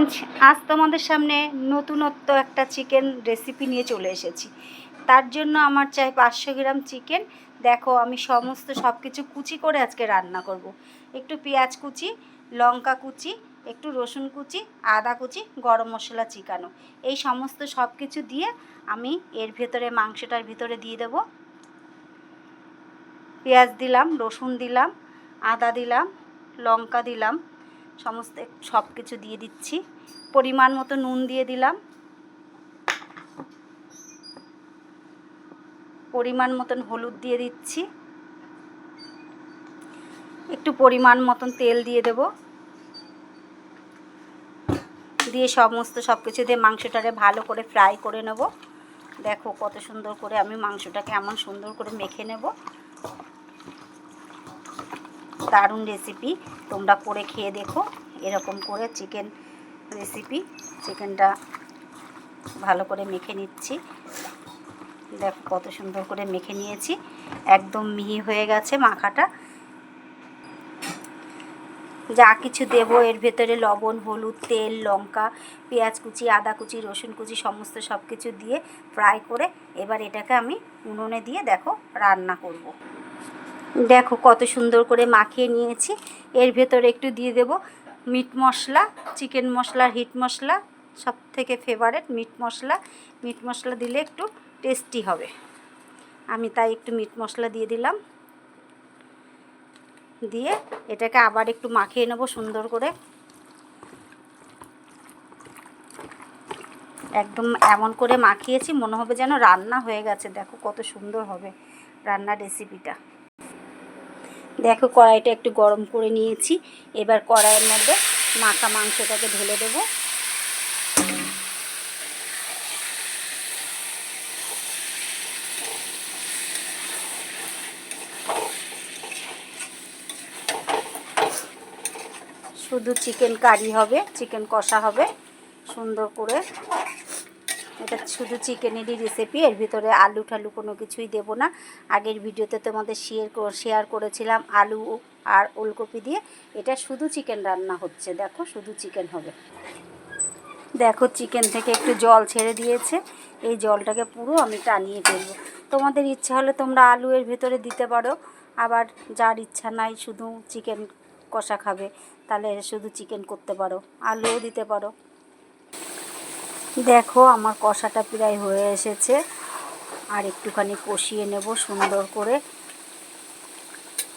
Friends আজ তোমাদের সামনে নতুনত্ব একটা চিকেন রেসিপি নিয়ে চলে এসেছি। তার জন্য আমার চাই পাঁচশো গ্রাম চিকেন দেখো, আমি সমস্ত সব কিছু কুচি করে আজকে রান্না করব। একটু পেঁয়াজ কুচি, লঙ্কা কুচি, একটু রসুন কুচি, আদা কুচি, গরম মশলা চিকানো। এই সমস্ত সব কিছু দিয়ে আমি এর ভেতরে, মাংসটার ভিতরে দিয়ে দেব। পেঁয়াজ দিলাম, রসুন দিলাম, আদা দিলাম, লঙ্কা দিলাম সমস্ত সব কিছু দিয়ে দিচ্ছি। পরিমাণ মতো নুন দিয়ে দিলাম। পরিমাণ মতন হলুদ দিয়ে দিচ্ছি। একটু পরিমাণ মতন তেল দিয়ে দেব। দিয়ে সমস্ত সব কিছু দিয়ে মাংসটারে ভালো করে ফ্রাই করে নেব। দেখো কত সুন্দর করে আমি মাংসটাকে এমন সুন্দর করে মেখে নেব। দারুণ রেসিপি তোমরা করে খেয়ে দেখো। এরকম করে চিকেন রেসিপি চিকেনটা ভালো করে মেখে নিচ্ছি। দেখো কত সুন্দর করে মেখে নিয়েছি। একদম মিহি হয়ে গেছে মাখাটা। যা কিছু দেবো, এর ভেতরে লবণ, হলুদ, তেল, লঙ্কা, পেঁয়াজ কুচি, আদা কুচি, রসুন কুচি, সমস্ত সব কিছু দিয়ে ফ্রাই করে এবার এটাকে আমি উনুনে দিয়ে দেখো রান্না করব। দেখো কত সুন্দর করে মাখিয়ে নিয়েছি। এর ভেতরে একটু দিয়ে দেব মিট মশলা, চিকেন মশলা, হিট মশলা সব থেকে ফেভারেট মিট মশলা। মিট মশলা দিলে একটু টেস্টি হবে। আমি তাই একটু মিট মশলা দিয়ে দিলাম। দিয়ে এটাকে আবার একটু মাখিয়ে নেব সুন্দর করে। একদম এমন করে মাখিয়েছি, মনে হবে যেন রান্না হয়ে গেছে। দেখো কত সুন্দর হবে রান্নার রেসিপিটা দেখো কড়াইটা একটু গরম করে নিয়েছি। এবার কড়াইয়ের মধ্যে মাখা মাংসটাকে ঢেলে দেবো। শুধু চিকেন কারি হবে, চিকেন কষা হবে, সুন্দর করে এটা শুধু চিকেনেরই রেসিপি এর ভিতরে আলু ঠালু কোনো কিছুই দেব না। আগের ভিডিওতে তোমাদের শেয়ার শেয়ার করেছিলাম আলু আর ওলকপি দিয়ে। এটা শুধু চিকেন রান্না হচ্ছে, দেখো শুধু চিকেন হবে। দেখো চিকেন থেকে একটু জল ছেড়ে দিয়েছে। এই জলটাকে পুরো আমি টানিয়ে ফেলব। তোমাদের ইচ্ছা হলে তোমরা আলু এর ভেতরে দিতে পারো। আবার যার ইচ্ছা নাই শুধু চিকেন কষা খাবে, তাহলে শুধু চিকেন করতে পারো। আলুও দিতে পারো। দেখো, আমার কষাটা প্রায় হয়ে এসেছে। আর একটুখানি কষিয়ে নেব সুন্দর করে।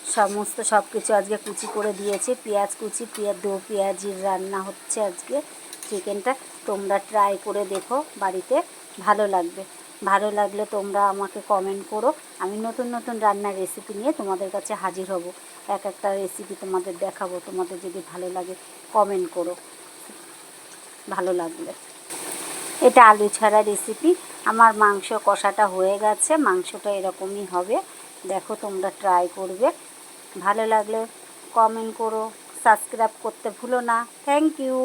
সমস্ত সব কিছু আজকে কুচি করে দিয়েছি। পেঁয়াজ কুচি, পেঁয়াজ, দো পেঁয়াজির রান্না হচ্ছে আজকে। চিকেনটা তোমরা ট্রাই করে দেখো, বাড়িতে ভালো লাগবে। ভালো লাগলে তোমরা আমাকে কমেন্ট করো। আমি নতুন নতুন রান্নার রেসিপি নিয়ে তোমাদের কাছে হাজির হব। এক একটা রেসিপি তোমাদের দেখাবো। তোমাদের যদি ভালো লাগে কমেন্ট করো। ভালো লাগলে এটা আলু ছাড়া রেসিপি আমার মাংস কষাটা হয়ে গেছে, মাংসটা এরকমই হবে। দেখো তোমরা ট্রাই করবে। ভালো লাগলে কমেন্ট করো সাবস্ক্রাইব করতে ভুলো না। Thank you